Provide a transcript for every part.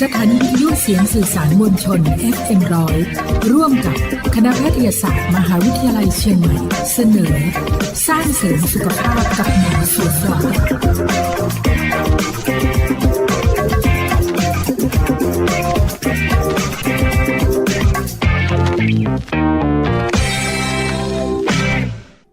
สถานีวิทยุเสียงสื่อสารมวลชน FM ร้อยร่วมกับคณะแพทยศาสตร์ มหาวิทยาลัยเชียงใหม่ เสนอ สร้างเสริมสุขภาพกับหมอสุดา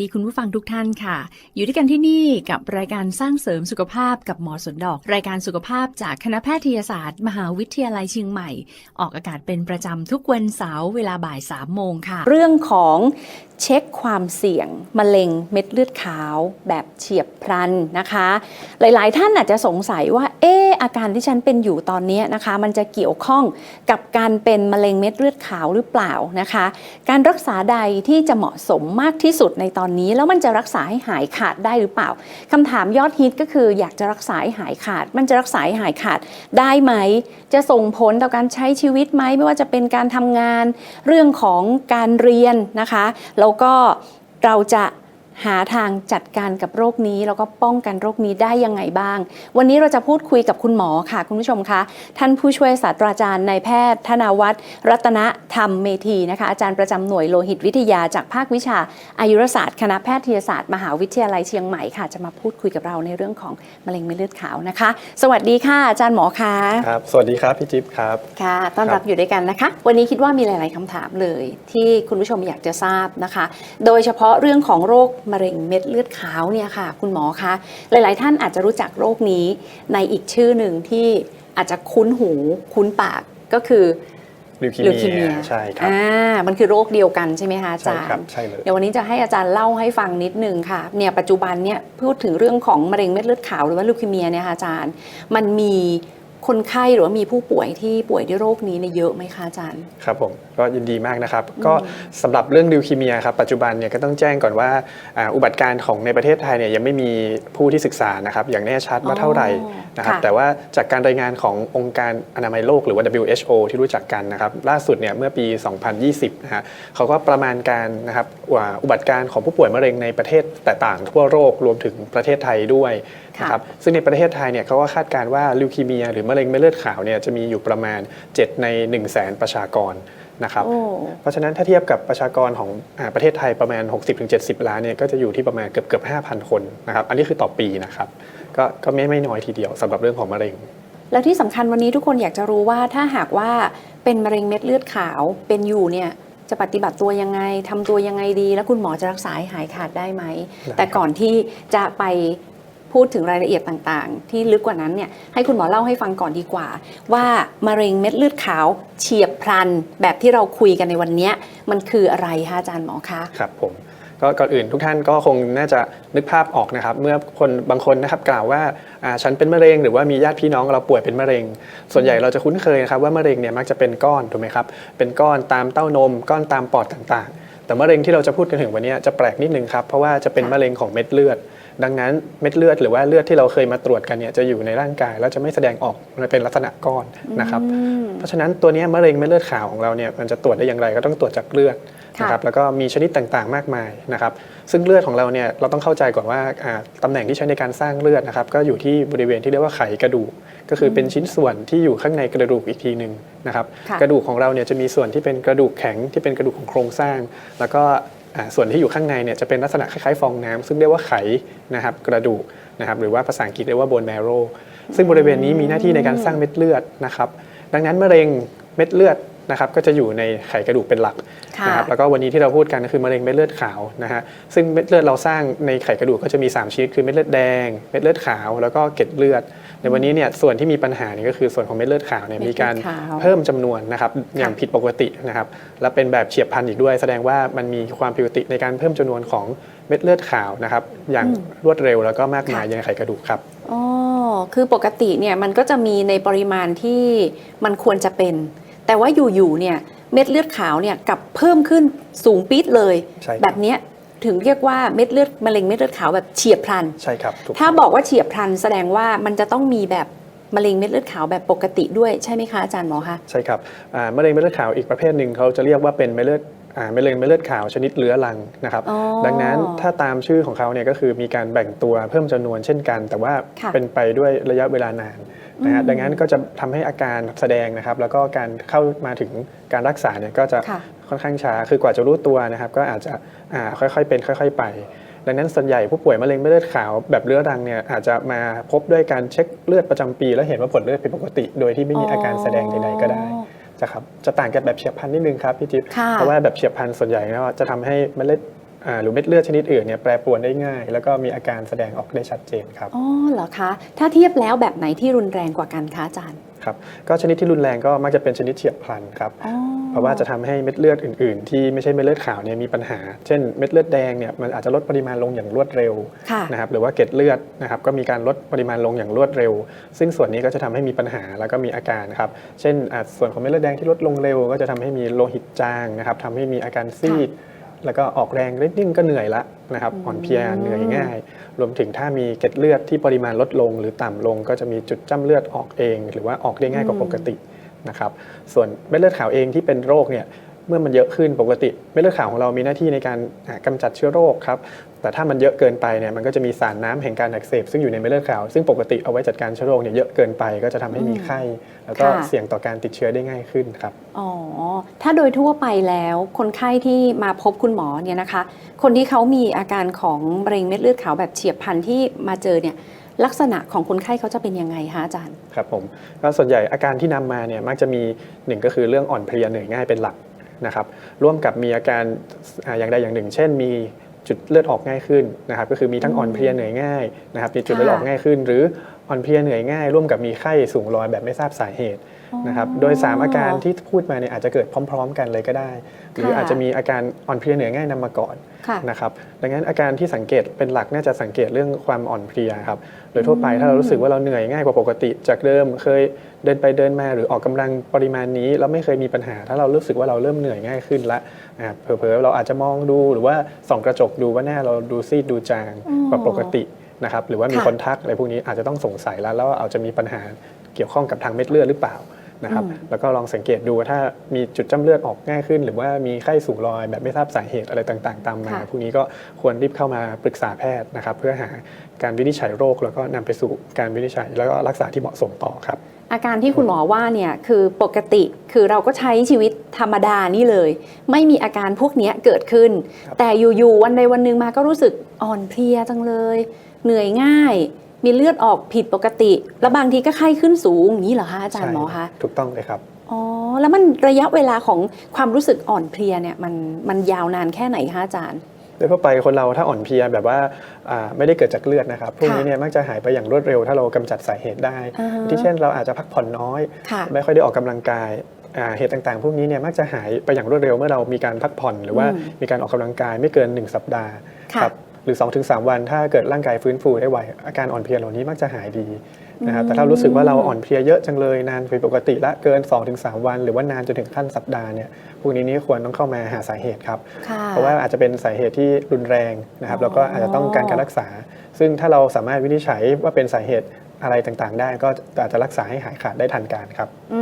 ดีคุณผู้ฟังทุกท่านค่ะ อยู่ด้วยกันที่นี่กับรายการสร้างเสริมสุขภาพกับหมอสนดอก รายการสุขภาพจากคณะแพทยศาสตร์ มหาวิทยาลัยเชียงใหม่ ออกอากาศเป็นประจำทุกวันเสาร์เวลาบ่าย3โมงค่ะ เรื่องของเช็คความเสี่ยง มะเร็งเม็ดเลือดขาว แบบเฉียบพลันนะคะ หลาย ๆ ท่านอาจจะสงสัยว่า เอออาการที่ฉันเป็นอยู่ตอนนี้นะคะ มันจะเกี่ยวข้องกับการเป็นมะเร็งเม็ดเลือดขาวหรือเปล่านะคะ การรักษาใดที่จะเหมาะสมมากที่สุดในตอนนี้ แล้วมันจะรักษาให้หายขาดได้หรือเปล่าคำถามยอดฮิตก็คืออยากจะรักษาให้หายขาด มันจะรักษาให้หายขาดได้ไหม จะส่งผลต่อการใช้ชีวิตไหมไม่ว่าจะเป็นการทำงาน เรื่องของการเรียนนะคะแล้วก็เราจะ หาทางจัดการกับโรคนี้แล้วก็ป้องกันโรคนี้ได้ยังไงบ้าง วันนี้เราจะพูดคุยกับคุณหมอค่ะ คุณผู้ชมคะ ท่านผู้ช่วยศาสตราจารย์นายแพทย์ ธนาวัฒน์รัตนธรรมเมธีนะคะอาจารย์ประจำหน่วยโลหิตวิทยาจากภาควิชา อายุรศาสตร์ คณะแพทยศาสตร์มหาวิทยาลัยเชียงใหม่ค่ะ จะมาพูดคุยกับเราในเรื่องของมะเร็งเม็ดเลือดขาวนะคะ สวัสดีค่ะ อาจารย์หมอคะครับสวัสดีครับพี่จิ๊บครับค่ะต้อนรับครับอยู่ด้วยกันนะคะ วันนี้คิดว่ามีหลาย ๆคำถามเลย ที่คุณผู้ชมอยากจะทราบนะคะ โดยเฉพาะเรื่องของโรคมะเร็งเม็ดเลือดขาวเนี่ยค่ะ คุณหมอคะหลาย ๆ ท่านอาจจะรู้จักโรคนี้ในอีกชื่อหนึ่งที่อาจจะคุ้นหูคุ้นปากก็คือลิวคีลิวคีเมีเมียยใช่ครับอ่ามันคือโรคเดียวกันใช่ไหมคะอาใช่จารครับย์ใช่เลยเดี๋ยววันนี้จะให้อาจารย์เล่าให้ฟังนิดนึงค่ะเนี่ยปัจจุบันเนี่ยพูดถึงเรื่องของมะเร็งเม็ดเลือดขาวหรือว่าลิวคีเมียเนี่ยค่ะอาจารย์ มันมี คนไข้หรือว่ามีผู้ป่วยที่ป่วยด้วยโรคนี้เนี่ยเยอะไหมคะอาจารย์ ครับผมก็ยินดีมากนะครับ ก็สำหรับเรื่องลิวคีเมียครับปัจจุบันเนี่ยก็ต้องแจ้งก่อนว่าอ่าอุบัติการณ์ของในประเทศไทยเนี่ยยังไม่มีผู้ที่ศึกษานะครับอย่างแน่ชัดว่าเท่าไหร่นะครับค่ะแต่ว่าจากการรายงานขององค์การอนามัยโลกหรือว่า WHO ที่รู้จักกันนะครับล่าสุดเนี่ยเมื่อปี 2020นะฮะเขาก็ประมาณการนะครับว่าอุบัติการณ์ของผู้ป่วยมะเร็งในประเทศแต่ต่างทั่วโลกรวมถึงประเทศไทยด้วยค่ะนะครับซึ่งในประเทศไทยเนี่ยเขาก็คาดการณ์ว่าลิวคีเมีย หรือมะเร็งเม็ดเลือดขาวเนี่ยจะมีอยู่ประมาณ 7 ใน 1 0 0 0 0แสนประชากรนะครับโอ้เพราะฉะนั้นถ้าเทียบกับประชากรของอาประเทศไทยประมาณ 60-70 ล้านเนี่ยก็จะอยู่ที่ประมาณเกือบเกือบ5,000 คนนะครับอันนี้คือต่อปีนะครับก็ก็ไม่ไม่น้อยทีเดียวสำหรับเรื่องของมะเร็ง แล้วที่สำคัญวันนี้ทุกคนอยากจะรู้ว่าถ้าหากว่าเป็นมะเร็งเม็ดเลือดขาวเป็นอยู่เนี่ยจะปฏิบัติตัวยังไงทำตัวยังไงดี แล้วคุณหมอจะรักษาให้หายขาดได้ไหมได้แต่ก่อนที่จะไป พูดถึงรายละเอียดต่างๆ ที่ลึกกว่านั้นเนี่ยให้คุณหมอเล่าให้ฟังก่อนดีกว่า ว่ามะเร็งเม็ดเลือดขาวเฉียบพลัน แบบที่เราคุยกันในวันนี้มันคืออะไรคะอาจารย์หมอคะครับผมก็ก่อนอื่นทุกท่านก็คงน่าจะนึกภาพออกนะครับ เมื่อคนบางคนนะครับกล่าวว่าฉันเป็นมะเร็งหรือว่ามีญาติพี่น้องเราป่วยเป็นมะเร็ง ส่วนใหญ่เราจะคุ้นเคยนะครับว่ามะเร็งเนี่ยมักจะเป็นก้อนถูกไหมครับเป็นก้อนตามเต้านม ก้อนตามปอดต่างๆ แต่มะเร็งที่เราจะพูดกันถึงวันนี้จะแปลกนิดนึงครับเพราะว่าจะเป็นมะเร็งของเม็ดเลือด ดังนั้นเม็ดเลือดหรือว่าเลือดที่เราเคยมาตรวจกันเนี่ยจะอยู่ในร่างกายแล้วจะไม่แสดงออกมันเป็นลักษณะก้อนนะครับอืมเพราะฉะนั้นตัวเนี้ยมะเร็งเม็ดเลือดขาวของเราเนี่ยมันจะตรวจได้อย่างไรก็ต้องตรวจจากเลือดค่ะนะครับแล้วก็มีชนิดต่างๆมากมายนะครับซึ่งเลือดของเราเนี่ยเราต้องเข้าใจก่อนว่าอ่าตำแหน่งที่ใช้ในการสร้างเลือดนะครับก็อยู่ที่บริเวณที่เรียกว่าไขกระดูก ก็คือเป็นชิ้นส่วนที่อยู่ข้างในกระดูกอีกทีหนึ่งนะครับค่ะกระดูกของเราเนี่ยจะมีส่วนที่เป็นกระดูกแข็งที่เป็นกระดูกของโครงสร้าง แล้วก็อ่า ส่วนที่อยู่ข้างในเนี่ยจะเป็นลักษณะคล้ายๆฟองน้ำซึ่งเรียกว่าไขนะครับกระดูกนะครับหรือว่าภาษาอังกฤษเรียกว่า bone marrow ซึ่งบริเวณนี้มีหน้าที่ในการสร้างเม็ดเลือดนะครับดังนั้นมะเร็งเม็ดเลือดนะครับก็จะอยู่ในไขกระดูกเป็นหลักค่ะนะครับแล้วก็วันนี้ที่เราพูดกันก็คือมะเร็งเม็ดเลือดขาวนะฮะซึ่งเม็ดเลือดเราสร้างในไขกระดูกก็จะมี 3ชนิดคือเม็ดเลือดแดง เม็ดเลือดขาว แล้วก็เกล็ดเลือด ในวันนี้เนี่ยส่วนที่มีปัญหาเนี่ยก็คือส่วนของเม็ดเลือดขาวเนี่ยเม็ดเลืมีอดการขาวเพิ่มจำนวนนะครับอย่างผิดปกตินะครับและเป็นแบบเฉียบพลันอีกด้วย แสดงว่ามันมีความผิดปกติในการเพิ่มจำนวนของเม็ดเลือดขาวนะครับอย่างรวดเร็วแล้วก็มากมายในไขกระดูกครับ อ๋อคือปกติเนี่ยมันก็จะมีในปริมาณที่มันควรจะเป็น แต่ว่าอยู่ๆเนี่ยเม็ดเลือดขาวเนี่ยกลับเพิ่มขึ้นสูงปี๊ดเลย ใช่ครับ แบบเนี้ย ถึงเรียกว่าเม็ดเลือดมะเร็งเม็ดเลือดขาวแบบเฉียบพลัน ใช่ครับถูกถ้าบอกว่าเฉียบพลันแสดงว่ามันจะต้องมีแบบมะเร็งเม็ดเลือดขาวแบบปกติด้วยใช่ไหมคะอาจารย์หมอคะใช่ครับอ่ามะเร็งเม็ดเลือดขาวอีกประเภทหนึ่งเขาจะเรียกว่าเป็นเม็ดเลือดอ่ามะเร็งเม็ดเลือดขาวชนิดเรื้อรังนะครับอ๋อ ดังนั้นถ้าตามชื่อของเขาเนี่ยก็คือมีการแบ่งตัวเพิ่มจำนวนเช่นกัน แต่ว่าค่ะเป็นไปด้วยระยะเวลานานนะฮะดังนั้นก็จะทำให้อาการแสดงนะครับแล้วก็การเข้ามาถึงการรักษาเนี่ยก็จะค่ะ ค่อนข้างช้า คือกว่าจะรู้ตัวนะครับ ก็อาจจะอ่าค่อยๆเป็น ค่อย ๆ ไป ดังนั้นส่วนใหญ่ผู้ป่วยมะเร็งเม็ดเลือดขาวแบบเรื้อรังเนี่ยอาจจะมาพบด้วยการเช็คเลือดประจำปี แล้วเห็นว่าผลเลือดผิดปกติ โดยที่ไม่มีอาการแสดงใดๆก็ได้อ๋อนะครับจะต่างกันแบบเฉียบพลันนิดนึงครับพี่จิ๊บค่ะเพราะว่าแบบเฉียบพลันส่วนใหญ่แล้วจะทำให้เม็ดเลือดอ่า หรือเม็ดเลือดชนิดอื่นเนี่ยแปรปรวนได้ง่าย แล้วก็มีอาการแสดงออกได้ชัดเจนครับอ๋อเหรอคะถ้าเทียบแล้วแบบไหนที่รุนแรงกว่ากันคะอาจารย์ครับก็ชนิดที่รุนแรงก็มักจะเป็นชนิดเฉียบพลันครับอ๋อเพราะว่าจะทำให้เม็ดเลือดอื่น ๆ ที่ไม่ใช่เม็ดเลือดขาวเนี่ยมีปัญหา เช่นเม็ดเลือดแดงเนี่ยมันอาจจะลดปริมาณลงอย่างรวดเร็วค่ะนะครับหรือว่าเกล็ดเลือดนะครับก็มีการลดปริมาณลงอย่างรวดเร็ว ซึ่งส่วนนี้ก็จะทำให้มีปัญหาแล้วก็มีอาการนะครับเช่นอ่าส่วนของเม็ดเลือดแดงที่ลดลงเร็ว ก็จะทำให้มีโลหิตจางนะครับทำให้มีอาการซีด แล้วก็ออกแรงนิดนึงก็เหนื่อยละนะครับอ่อนเพลียเหนื่อยง่าย รวมถึงถ้ามีเกล็ดเลือดที่ปริมาณลดลง หรือต่ำลงก็จะมีจุดจ้ำเลือดออกเอง หรือว่าออกได้ง่ายกว่าปกตินะครับส่วนเม็ดเลือดขาวเองที่เป็นโรคเนี่ยเมื่อมันเยอะขึ้นปกติเม็ดเลือดขาวของเรามีหน้าที่ในการอ่ากำจัดเชื้อโรคครับ แต่ถ้ามันเยอะเกินไปเนี่ยมันก็จะมีสารน้ำแห่งการอักเสบซึ่งอยู่ในเม็ดเลือดขาว ซึ่งปกติเอาไว้จัดการเชื้อโรคเนี่ยเยอะเกินไปก็จะทำให้มีไข้ แล้วก็ค่ะเสี่ยงต่อการติดเชื้อได้ง่ายขึ้นครับอ๋อถ้าโดยทั่วไปแล้วคนไข้ที่มาพบคุณหมอเนี่ยนะคะ คนที่เขามีอาการของมะเร็งเม็ดเลือดขาวแบบเฉียบพลันที่มาเจอเนี่ยลักษณะของคนไข้เขาจะเป็นยังไงคะอาจารย์ครับผมก็ส่วนใหญ่อาการที่นำมาเนี่ยมักจะมีหนึ่งก็คือเรื่องอ่อนเพลียเหนื่อยง่ายเป็นหลักนะครับร่วมกับมีอาการอ่าอย่างใดอย่างหนึ่ง เช่นมี จุดเลือดออกง่ายขึ้นนะครับก็คือมีทั้งอ่อนเพลียเหนื่อยง่ายนะครับมีจุดเลือดออกง่ายขึ้น หรืออ่อนเพลียเหนื่อยง่าย ร่วมกับมีไข้สูงลอยแบบไม่ทราบสาเหตุนะครับโดย 3 อาการที่พูดมาเนี่ยอาจจะเกิดพร้อม ๆ กันเลยก็ได้ หรือค่ะอาจจะมีอาการอ่อนเพลียเหนื่อยง่ายนำมาก่อนค่ะนะครับดังนั้นอาการที่สังเกตเป็นหลักน่าจะสังเกตเรื่องความอ่อนเพลียครับโดยทั่วไปถ้าเรารู้สึกว่าเราเหนื่อยง่ายกว่าปกติ จากเดิมเคยเดินไปเดินมาหรือออกกำลังปริมาณนี้แล้วไม่เคยมีปัญหา ถ้าเรารู้สึกว่าเราเริ่มเหนื่อยง่ายขึ้นละ อ่าเผลอๆเราอาจจะมองดูหรือว่าส่องกระจกดูว่าหน้าเราดูซีดดูจางกว่าปกตินะครับหรือว่ามีค่ะคนทักอะไรพวกนี้อาจจะต้องสงสัยแล้วแล้วว่าอาจจะมีปัญหาเกี่ยวข้องกับทางเม็ดเลือดหรือเปล่านะครับอืมแล้วก็ลองสังเกตดูว่าถ้ามีจุดจ้ำเลือดออกง่ายขึ้น หรือว่ามีไข้สูงลอยแบบไม่ทราบสาเหตุอะไรต่างๆ ตามมาค่ะพวกนี้ก็ควรรีบเข้ามาปรึกษาแพทย์นะครับ เพื่อหาการวินิจฉัยโรค แล้วก็นำไปสู่การวินิจฉัย แล้วก็รักษาที่เหมาะสมต่อครับ อาการที่คุณหมอว่าเนี่ยคือปกติคือเราก็ใช้ชีวิตธรรมดานี่เลย ไม่มีอาการพวกเนี้ยเกิดขึ้นครับแต่อยู่ๆวันใดวันหนึ่งมาก็รู้สึกอ่อนเพลียจังเลย เหนื่อยง่าย มีเลือดออกผิดปกติ แล้วบางทีก็ไข้ขึ้นสูงอย่างนี้เหรอคะอาจารย์หมอคะถูกต้องเลยครับอ๋อแล้วมันระยะเวลาของความรู้สึกอ่อนเพลียเนี่ยมันมันยาวนานแค่ไหนคะอาจารย์โดยทั่วไปคนเราถ้าอ่อนเพลียแบบว่าอ่าไม่ได้เกิดจากเลือดนะครับพวกนี้เนี่ยมักจะหายไปอย่างรวดเร็ว ถ้าเรากำจัดสาเหตุได้อ่าฮะที่เช่นเราอาจจะพักผ่อนน้อยค่ะไม่ค่อยได้ออกกำลังกายอ่าเหตุต่างๆ พวกนี้เนี่ยมักจะหายไปอย่างรวดเร็วเมื่อเรามีการพักผ่อน หรือว่าอืมมีการออกกำลังกายไม่เกิน 1 สัปดาห์ค่ะครับ หรือ 2-3 วัน ถ้าเกิดร่างกายฟื้นฟูได้ไวอาการอ่อนเพลียเหล่านี้มักจะหายดีนะครับแต่ถ้ารู้สึกว่าเราอ่อนเพลียเยอะจังเลยนานผิดปกติละเกิน 2-3 วัน หรือว่านานจนถึงขั้นสัปดาห์เนี่ยพวกนี้นี่ควรต้องเข้ามาหาสาเหตุครับค่ะเพราะว่าอาจจะเป็นสาเหตุที่รุนแรงนะครับอ๋อแล้วก็อาจจะต้องการการรักษา ซึ่งถ้าเราสามารถวินิจฉัยว่าเป็นสาเหตุอะไรต่างๆ ได้ก็อาจจะรักษาให้หายขาดได้ทันการครับอืม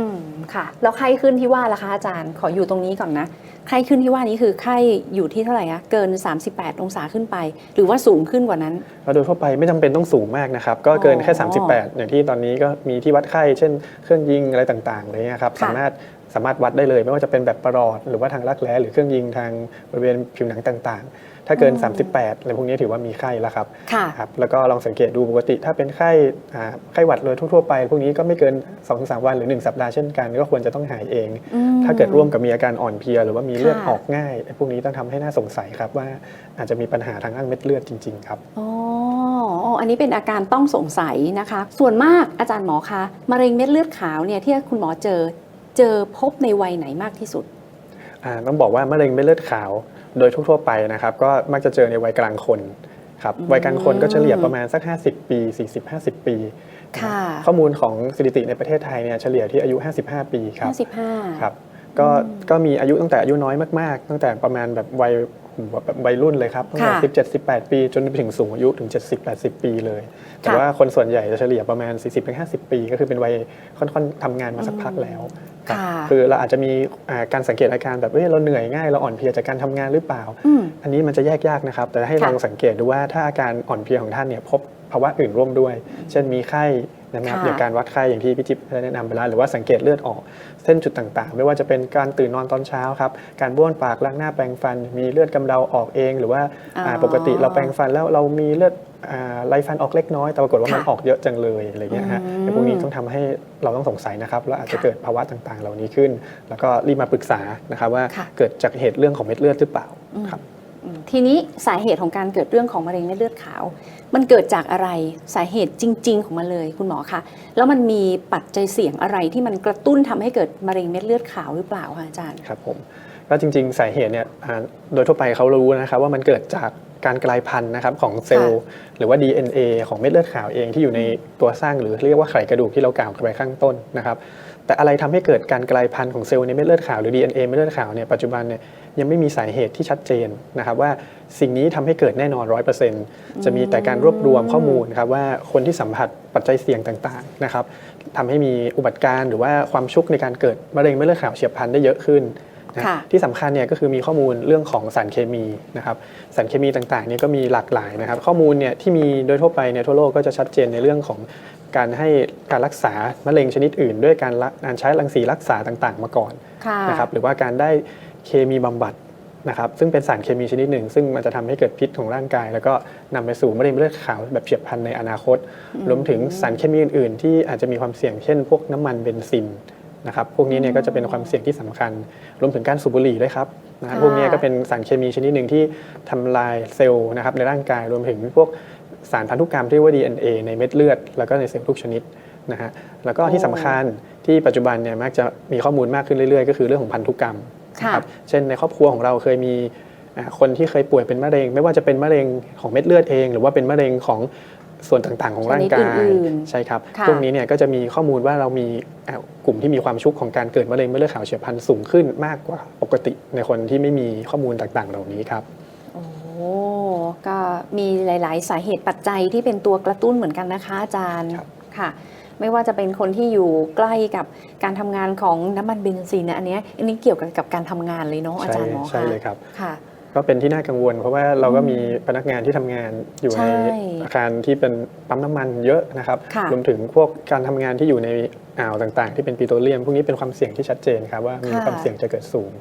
ค่ะแล้วไข้ขึ้นที่ว่าล่ะคะอาจารย์ขออยู่ตรงนี้ก่อนนะไข้ขึ้นที่ว่านี้คือไข้อยู่ที่เท่าไหร่คะเกิน 38 องศาขึ้นไป หรือว่าสูงขึ้นกว่านั้นแล้วโดยทั่วไปไม่จำเป็นต้องสูงมากนะครับ ก็เกินแค่อ๋อ38 อย่างที่ตอนนี้ก็มีที่วัดไข้ เช่น เครื่องยิงอะไรต่างๆอะไรเงี้ยครับค่ะสามารถสามารถวัดได้เลย ไม่ว่าจะเป็นแบบประหลอด หรือว่าทางรักแร้หรือเครื่องยิงทางบริเวณผิวหนังต่างๆ ถ้าเกิน 38อะไรพวกนี้ถือว่ามีไข้แล้วครับค่ะครับ แล้วก็ลองสังเกตดูปกติ ถ้าเป็นไข้อ่าไข้หวัดโดยทั่วๆไป พวกนี้ก็ไม่เกิน 2-3 วันหรือ 1 สัปดาห์เช่นกัน ก็ควรจะต้องหายเองอืมถ้าเกิดร่วมกับมีอาการอ่อนเพลีย หรือว่ามีเลือดค่ะออกง่ายไอ้พวกนี้ต้องทำให้น่าสงสัยครับว่าอาจจะมีปัญหาทางอ้างเม็ดเลือดจริง ๆ ครับอ๋ออ๋ออันนี้เป็นอาการต้องสงสัยนะคะ ส่วนมากอาจารย์หมอคะมะเร็งเม็ดเลือดขาวเนี่ยที่คุณหมอเจอเจอพบในวัยไหนมากที่สุดอ่าต้องบอกว่ามะเร็งเม็ดเลือดขาว โดยทั่วๆไปนะครับก็มักจะเจอในวัยกลางคนครับอืมวัยกลางคนก็เฉลี่ยประมาณสัก 50 ปี 40-50 ปีค่ะข้อมูลของสถิติในประเทศไทยเนี่ยเฉลี่ยที่อายุ 55 ปีครับ55ครับก็ก็มีอายุตั้งแต่อายุน้อยมากๆ ตั้งแต่ประมาณแบบวัยแบบวัยรุ่นเลยครับตั้งแต่ค่ะสิบเจ็ดสิบแปดปี จนไปถึงสูงอายุถึง 70 80 ปีเลย แต่ว่าคนส่วนใหญ่จะเฉลี่ยประมาณ 40-50 ปี ก็คือเป็นวัยค่อนๆทำงานมาสักพักแล้วครับค่ะคือเราอาจจะมีอ่าการสังเกตอาการแบบเอ้ยเราเหนื่อยง่ายเราอ่อนเพลียจากการทำงานหรือเปล่าอืมอันนี้มันจะแยกยากนะครับ แต่ให้ค่ะลองสังเกตดูว่าถ้าอาการอ่อนเพลียของท่านเนี่ยพบภาวะอื่นร่วมด้วย เช่นมีไข้ นะครับค่ะอย่างการวัดไข้อย่างที่พี่จิ๊บได้แนะนำไปแล้วหรือว่าสังเกตเลือดออก เส้นจุดต่างๆ ไม่ว่าจะเป็นการตื่นนอนตอนเช้าครับการบ้วนปากล้างหน้าแปรงฟัน มีเลือดกำเดาออกเอง หรือว่าอ๋ออ่าปกติเราแปรงฟันแล้วเรามีเลือดอ่าไรฟันออกเล็กน้อย แต่ปรากฏว่ามันค่ะออกเยอะจังเลยอะไรเงี้ยฮะอืมไอ้พวกนี้ต้องทำให้เราต้องสงสัยนะครับแล้วอาจจะค่ะเกิดภาวะต่างๆ เหล่านี้ขึ้น แล้วก็รีบมาปรึกษานะครับว่าค่ะเกิดจากเหตุเรื่องของเม็ดเลือดหรือเปล่าครับอืม ทีนี้สาเหตุของการเกิดเรื่องของมะเร็งเม็ดเลือดขาว มันเกิดจากอะไรสาเหตุจริง ๆ ของมันเลยคุณหมอคะแล้วมันมีปัจจัยเสี่ยงอะไรที่มันกระตุ้นทำให้เกิดมะเร็งเม็ดเลือดขาวหรือเปล่าคะอาจารย์ครับผมก็จริง ๆ สาเหตุเนี่ยอ่าโดยทั่วไปเขารู้นะครับว่ามันเกิดจากการกลายพันธุ์นะครับของเซลล์หรือว่า DNA ของเม็ดเลือดขาวเองที่อยู่ในตัวสร้างหรือเรียกว่าไขกระดูกที่เรากล่าวกันไปข้างต้นนะครับแต่อะไรทำให้เกิดการกลายพันธุ์ของเซลล์ในเม็ดเลือดขาวหรือ DNA เม็ดเลือดขาวเนี่ยปัจจุบันเนี่ย ยังไม่มีสาเหตุที่ชัดเจนนะครับว่าสิ่งนี้ทำให้เกิดแน่นอน 100%จะมีแต่การรวบรวมข้อมูลนะครับว่าคนที่สัมผัสปัจจัยเสี่ยงต่างๆนะครับทำให้มีอุบัติการณ์หรือว่าความชุกในการเกิดมะเร็งเม็ดเลือดขาวเฉียบพลันได้เยอะขึ้นนะค่ะที่สำคัญเนี่ยก็คือมีข้อมูลเรื่องของสารเคมีนะครับสารเคมีต่างๆเนี่ยก็มีหลากหลายนะครับ ข้อมูลเนี่ยที่มีโดยทั่วไปเนี่ยทั่วโลกก็จะชัดเจนในเรื่องของการให้การรักษามะเร็งชนิดอื่น ด้วยการละการใช้รังสีรักษาต่างๆ มาก่อนค่ะนะครับหรือว่าการได้ เคมีบำบัดนะครับซึ่งเป็นสารเคมีชนิดหนึ่ง ซึ่งมันจะทำให้เกิดพิษของร่างกาย แล้วก็นำไปสู่มะเร็งเลือดขาวแบบเฉียบพลันในอนาคต รวมถึงสารเคมีอื่น ๆ ที่อาจจะมีความเสี่ยงเช่น พวกน้ำมันเบนซินนะครับพวกนี้เนี่ยก็จะเป็นความเสี่ยงที่สำคัญ รวมถึงการสูบบุหรี่ด้วยครับนะค่ะพวกนี้ก็เป็นสารเคมีชนิดหนึ่งที่ทำลายเซลล์นะครับในร่างกายรวมถึงพวกสารพันธุกรรมที่เรียกว่า DNA ในเม็ดเลือด แล้วก็ในเซลล์ทุกชนิดนะฮะแล้วก็ที่สำคัญที่ปัจจุบันเนี่ยมักจะมีข้อมูลมากขึ้นเรื่อยๆ ก็คือเรื่องของพันธุกรรมค่ะ นะครับเช่นในครอบครัวของเราเคยมีอ่าคนที่เคยป่วยเป็นมะเร็ง ไม่ว่าจะเป็นมะเร็งของเม็ดเลือดเอง หรือว่าเป็นมะเร็งของส่วนต่างๆ ของร่างกาชนิยดอื่นๆใช่ครับค่ะพวกนี้เนี่ยก็จะมีข้อมูลว่าเรามีอ่ากลุ่มที่มีความชุกของการเกิดมะเร็งเม็ดเลือดขาวเฉียบพลันสูงขึ้นมากกว่าปกติในคนที่ไม่มีข้อมูลต่างๆ เหล่านี้ครับโอ้ก็มีหลาย ๆ สาเหตุปัจจัยที่เป็นตัวกระตุ้นเหมือนกันนะคะอาจารย์ครับค่ะ ไม่ว่าจะเป็นคนที่อยู่ใกล้กับการทำงานของน้ำมันเบนซินนะอันเนี้ยอันนี้เกี่ยวกับกับการทำงานเลยเนาะอาจารย์หมอใช่คะเลยครับค่ะก็เป็นที่น่ากังวล เพราะว่าเราก็มีพนักงานที่ทำงานอยู่ใช่ในอาคารที่เป็นปั๊มน้ำมันเยอะนะครับค่ะรวมถึงพวกการทำงานที่อยู่ในอ่าวต่างๆ ที่เป็นปิโตรเลียม พวกนี้เป็นความเสี่ยงที่ชัดเจนครับว่ามีค่ะความเสี่ยงจะเกิดสูง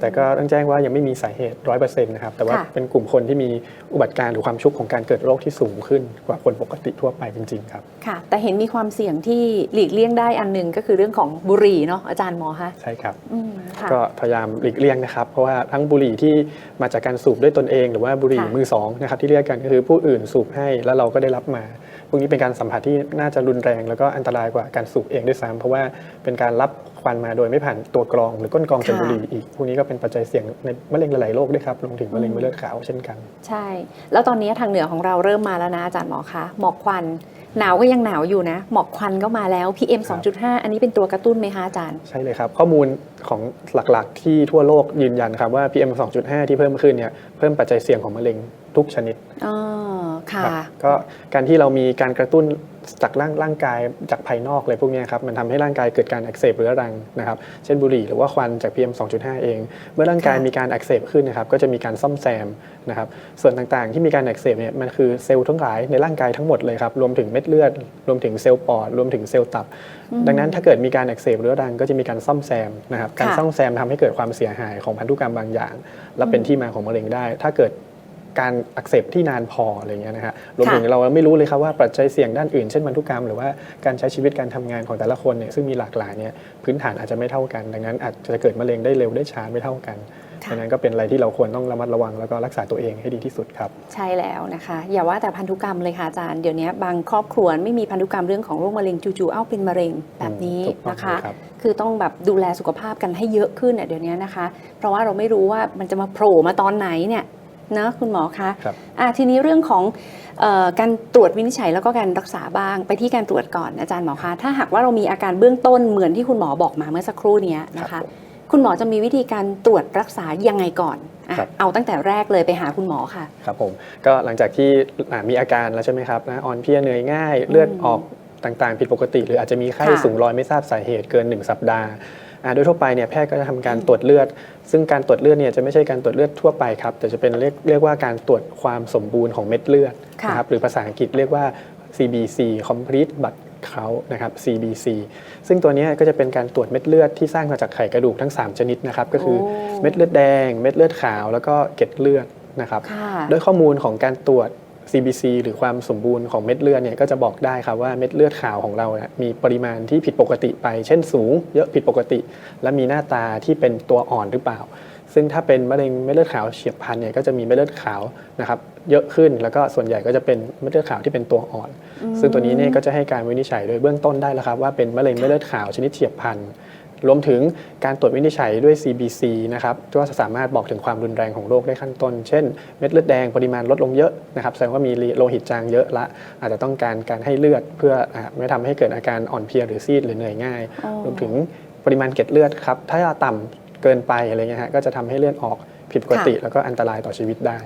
แต่ก็ต้องแจ้งว่ายังไม่มีสาเหตุ100%นะครับ แต่ว่าค่ะเป็นกลุ่มคนที่มีอุบัติการณ์หรือความชุกของการเกิดโรคที่สูงขึ้นกว่าคนปกติทั่วไปจริง ๆ ครับ ค่ะ แต่เห็นมีความเสี่ยงที่หลีกเลี่ยงได้อันหนึ่งก็คือเรื่องของบุหรี่เนาะอาจารย์หมอคะใช่ครับอืมค่ะก็พยายามหลีกเลี่ยงนะครับ เพราะว่าทั้งบุหรี่ที่มาจากการสูบด้วยตนเอง หรือว่าบุหรี่ค่ะมือสองนะครับที่เรียกกันก็คือผู้อื่นสูบให้แล้วเราก็ได้รับมา พวกนี้เป็นการสัมผัสที่น่าจะรุนแรง แล้วก็อันตรายกว่าการสูบเองด้วยซ้ำเพราะว่าเป็นการรับควันมาโดยไม่ผ่านตัวกรองหรือก้นกรองจากบุหรี่อีก พวกนี้ก็เป็นปัจจัยเสี่ยงในมะเร็งหลายๆโรคด้วยครับรวมถึงมะเร็งเม็ดเลือดขาวเช่นกัน ใช่ แล้วตอนนี้ทางเหนือของเราเริ่มมาแล้วนะอาจารย์หมอคะหมอกควัน หนาวก็ยังหนาวอยู่นะ หมอกควันก็มาแล้ว PM ครับ2.5 อันนี้เป็นตัวกระตุ้นไหมคะอาจารย์ ใช่เลยครับ ข้อมูลของหลักๆ ที่ทั่วโลกยืนยันครับว่า PM 2.5 ที่เพิ่มขึ้นเนี่ยเพิ่มปัจจัยเสี่ยงของมะเร็งทุกชนิดอ๋อค่ะครับก็การที่เรามีการกระตุ้น จากร่างร่างกายจากภายนอกเลยพวกเนี้ยครับมันทำให้ร่างกายเกิดการอักเสบเรื้อรังนะครับเช่นบุหรี่หรือว่าควันจาก PM 2.5 เอง เมื่อร่างกายค่ะมีการอักเสบขึ้นนะครับก็จะมีการซ่อมแซมนะครับส่วนต่างๆที่มีการอักเสบเนี่ยมันคือเซลล์ทั้งหลายในร่างกายทั้งหมดเลยครับรวมถึงเม็ดเลือด รวมถึงเซลล์ปอดรวมถึงเซลล์ตับ ดังนั้นถ้าเกิดมีการอักเสบเรื้อรังก็จะมีการซ่อมแซมนะครับการค่ะซ่อมแซมทำให้เกิดความเสียหายของพันธุกรรมบางอย่าง และเป็นที่มาของมะเร็งได้ ถ้าเกิด การอักเสบที่นานพออะไรเงี้ยนะฮะรวมถึงเราไม่รู้เลยครับว่าปัจจัยเสี่ยงด้านอื่นเช่นพันธุกรรม หรือว่าการใช้ชีวิตการทำงานของแต่ละคนเนี่ยซึ่งมีหลากหลายเนี่ยพื้นฐานอาจจะไม่เท่ากัน ดังนั้นอาจจะเกิดมะเร็งได้เร็วได้ช้าไม่เท่ากันค่ะดังนั้นก็เป็นอะไรที่เราควรต้องระมัดระวังแล้วก็รักษาตัวเองให้ดีที่สุดครับ ใช่แล้วนะคะ อย่าว่าแต่พันธุกรรมเลยค่ะอาจารย์เดี๋ยวนี้บางครอบครัวไม่มีพันธุกรรมเรื่องของโรคมะเร็งจู่ๆเอ้าเป็นมะเร็งแบบนี้ถูกต้องนะคะเลยครับคือต้องแบบดูแลสุขภาพกันให้เยอะขึ้นเนี่ยเดี๋ยวนี้นะคะ เพราะว่าเราไม่รู้ว่ามันจะมาโผล่มาตอนไหนเนี่ย นะคุณหมอคะครับ อะทีนี้เรื่องของเออการตรวจวินิจฉัยแล้วก็การรักษาบ้าง ไปที่การตรวจก่อนอาจารย์หมอคะ ถ้าหากว่าเรามีอาการเบื้องต้นเหมือนที่คุณหมอบอกมาเมื่อสักครู่เนี้ยนะครัคะ บผม คุณหมอจะมีวิธีการตรวจรักษายังไงก่อนอะครับ เอาตั้งแต่แรกเลยไปหาคุณหมอค่ะ ครับผมก็หลังจากที่อ่ามีอาการแล้วใช่ไหมครับนะอ่อนเพลียเหนื่อยง่าย เลือดออกต่างๆ ผิดปกติ หรืออาจจะมีไข้ค่ะสูงลอยไม่ทราบสาเหตุเกิน 1 สัปดาห์อ่าโดยทั่วไปเนี่ยแพทย์ก็จะทำการตรวจเลือด ซึ่งการตรวจเลือดเนี่ยจะไม่ใช่การตรวจเลือดทั่วไปครับ แต่จะเป็นเรียกเรียกว่าการตรวจความสมบูรณ์ของเม็ดเลือดค่ะนะครับหรือภาษาอังกฤษเรียกว่า CBC Complete Blood Count นะครับ CBC ซึ่งตัวเนี้ยก็จะเป็นการตรวจเม็ดเลือดที่สร้างมาจากไขกระดูกทั้ง 3 ชนิดนะครับ ก็คือโอ้เม็ดเลือดแดง เม็ดเลือดขาว แล้วก็เกล็ดเลือดนะครับค่ะด้วยข้อมูลของการตรวจ CBC หรือความสมบูรณ์ของเม็ดเลือดเนี่ยก็จะบอกได้ครับว่าเม็ดเลือดขาวของเราเนี่ยมีปริมาณที่ผิดปกติไป เช่นสูง เยอะผิดปกติ และมีหน้าตาที่เป็นตัวอ่อนหรือเปล่า ซึ่งถ้าเป็นมะเร็งเม็ดเลือดขาวเฉียบพลันเนี่ยก็จะมีเม็ดเลือดขาวนะครับเยอะขึ้นแล้วก็ส่วนใหญ่ก็จะเป็นเม็ดเลือดขาวที่เป็นตัวอ่อน ซึ่งตัวนี้เนี่ยก็จะให้การวินิจฉัยโดยเบื้องต้นได้แล้วครับว่าเป็นมะเร็งเม็ดเลือดขาวชนิดเฉียบพลัน รวมถึงการตรวจวินิจฉัยด้วย CBC นะครับก็จะสามารถบอกถึงความรุนแรงของโรคได้ขั้นต้น เช่น เม็ดเลือดแดงปริมาณลดลงเยอะนะครับแสดงว่ามีโลหิตจางเยอะละ อาจจะต้องการการให้เลือดเพื่ออ่าไม่ทำให้เกิดอาการอ่อนเพลียหรือซีดหรือเหนื่อยง่ายอ๋อรวมถึงปริมาณเกล็ดเลือดครับถ้าต่ำเกินไปอะไรเงี้ยฮะก็จะทำให้เลือดออกผิดปกติ แล้วก็อันตรายต่อชีวิตได้